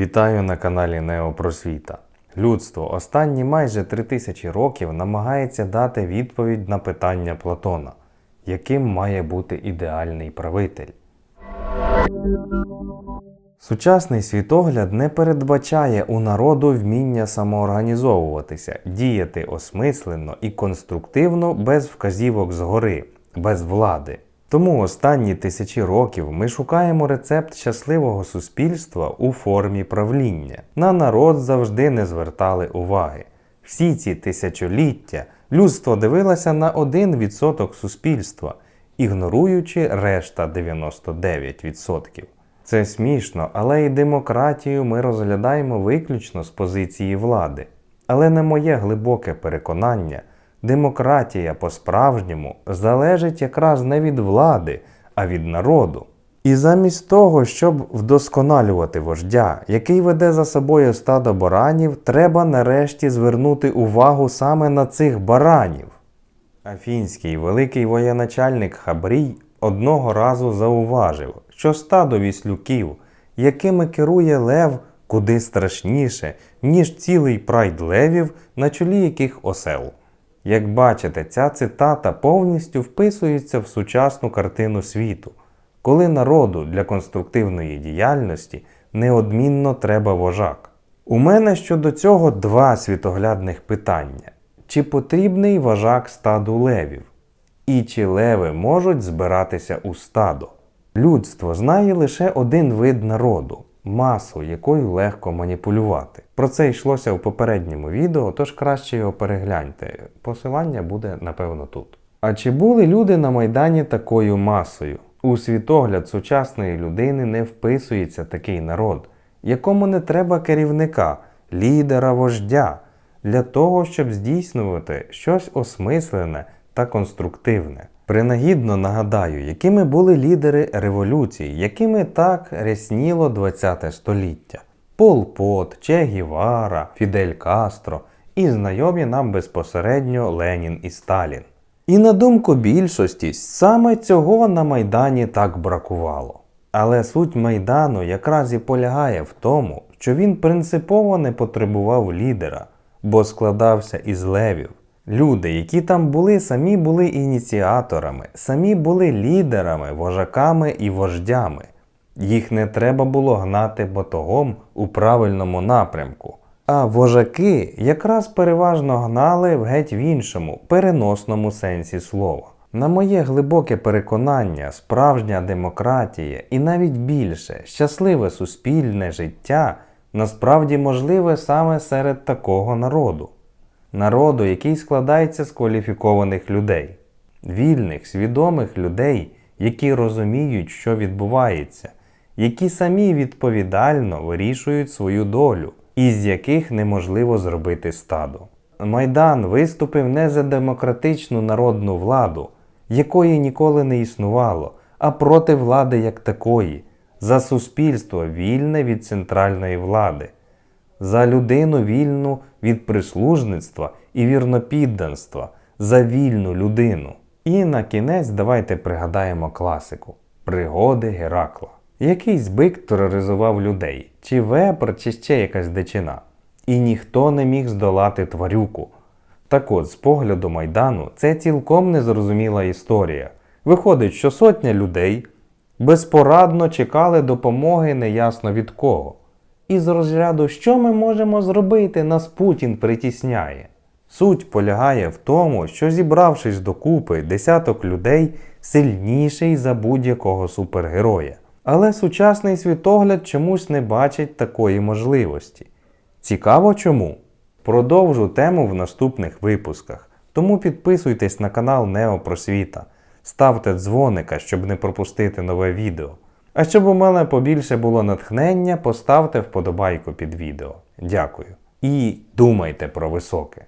Вітаю на каналі Неопросвіта. Людство останні майже три тисячі років намагається дати відповідь на питання Платона, яким має бути ідеальний правитель. Сучасний світогляд не передбачає у народу вміння самоорганізовуватися, діяти осмислено і конструктивно без вказівок згори, без влади. Тому останні тисячі років ми шукаємо рецепт щасливого суспільства у формі правління. На народ завжди не звертали уваги. Всі ці тисячоліття людство дивилося на 1% суспільства, ігноруючи решта 99%. Це смішно, але і демократію ми розглядаємо виключно з позиції влади. Але на моє глибоке переконання, демократія по-справжньому залежить якраз не від влади, а від народу. І замість того, щоб вдосконалювати вождя, який веде за собою стадо баранів, треба нарешті звернути увагу саме на цих баранів. Афінський великий воєначальник Хабрій одного разу зауважив, що стадо віслюків, якими керує лев, куди страшніше, ніж цілий прайд левів, на чолі яких осел. Як бачите, ця цитата повністю вписується в сучасну картину світу, коли народу для конструктивної діяльності неодмінно треба вожак. У мене щодо цього два світоглядних питання: чи потрібний вожак стаду левів? І чи леви можуть збиратися у стадо? Людство знає лише один вид народу масу, якою легко маніпулювати. Про це йшлося у попередньому відео, тож краще його перегляньте. Посилання буде напевно тут. А чи були люди на Майдані такою масою? У світогляд сучасної людини не вписується такий народ, якому не треба керівника, лідера, вождя для того, щоб здійснювати щось осмислене та конструктивне. Принагідно нагадаю, якими були лідери революції, якими так рясніло ХХ століття. Пол Пот, Че Гівара, Фідель Кастро і знайомі нам безпосередньо Ленін і Сталін. І на думку більшості, саме цього на Майдані так бракувало. Але суть Майдану якраз і полягає в тому, що він принципово не потребував лідера, бо складався із левів. Люди, які там були, самі були ініціаторами, самі були лідерами, вожаками і вождями. Їх не треба було гнати батогом у правильному напрямку. А вожаки якраз переважно гнали в геть в іншому, переносному сенсі слова. На моє глибоке переконання, справжня демократія і навіть більше щасливе суспільне життя насправді можливе саме серед такого народу народу, який складається з кваліфікованих людей, вільних, свідомих людей, які розуміють, що відбувається, які самі відповідально вирішують свою долю, і з яких неможливо зробити стадо. Майдан виступив не за демократичну народну владу, якої ніколи не існувало, а проти влади як такої, за суспільство вільне від центральної влади за людину вільну від прислужництва і вірнопідданства, за вільну людину. І на кінець давайте пригадаємо класику пригоди Геракла. Якийсь бик тероризував людей, чи вепр, чи ще якась дичина. І ніхто не міг здолати тварюку. Так от, з погляду майдану, це цілком незрозуміла історія. Виходить, що сотня людей безпорадно чекали допомоги неясно від кого із розряду, що ми можемо зробити, нас Путін притісняє. Суть полягає в тому, що зібравшись докупи, десяток людей сильніший за будь-якого супергероя. Але сучасний світогляд чомусь не бачить такої можливості. Цікаво чому? Продовжу тему в наступних випусках. Тому підписуйтесь на канал Неопросвіта, ставте дзвоника, щоб не пропустити нове відео. А щоб у мене побільше було натхнення, поставте вподобайку під відео. Дякую. І думайте про високе.